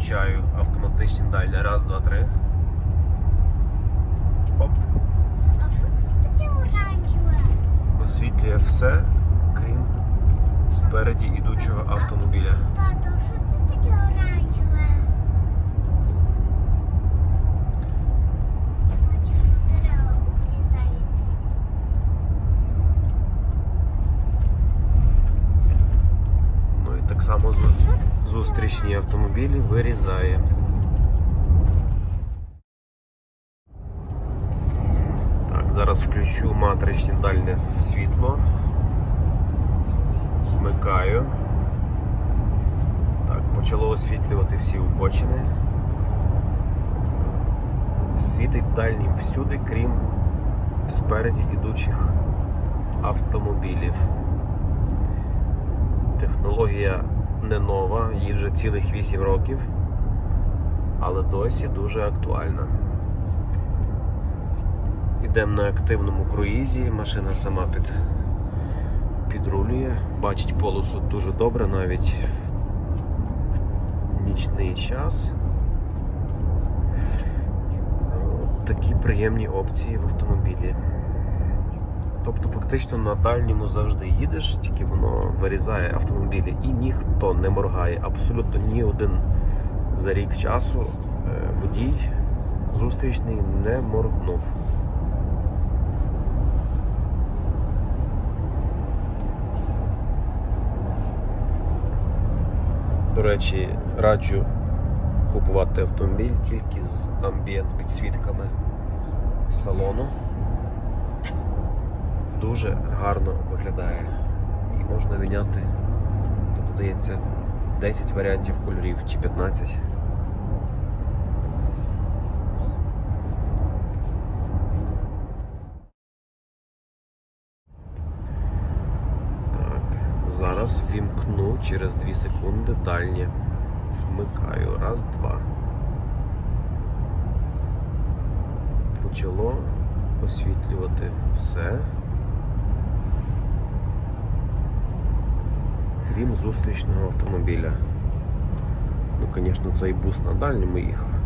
включаю автоматичні дальні. Раз, два, три. Оп. А що це таке оранжеве? Освітлює все, крім спереді ідучого автомобіля. Тато, що це таке оранжеве? Бачу, що дерева обрізаються. Ну і так само зустрічні автомобілі вирізає. Так, зараз включу матричне дальнє світло. Вмикаю. Так, почало освітлювати всі обочини. Світить дальнім всюди, крім спереді ідучих автомобілів. Технологія не нова, їй вже цілих 8 років, але досі дуже актуальна. Йдемо на активному круїзі, машина сама під, підрулює, бачить полосу дуже добре навіть в нічний час. Такі приємні опції в автомобілі. Тобто фактично на дальньому завжди їдеш, тільки воно вирізає автомобілі і ніхто не моргає. Абсолютно ні один за рік часу е, водій зустрічний не моргнув. До речі, раджу купувати автомобіль тільки з амбієнт підсвітками салону дуже гарно виглядає. І можна міняти, там, здається, 10 варіантів кольорів чи 15. Зараз вімкну через 2 секунди дальнє. Вмикаю. Раз, два. Почало освітлювати все. Крім зустрічного автомобіля. Ну, звісно, цей бус на дальньому їхав.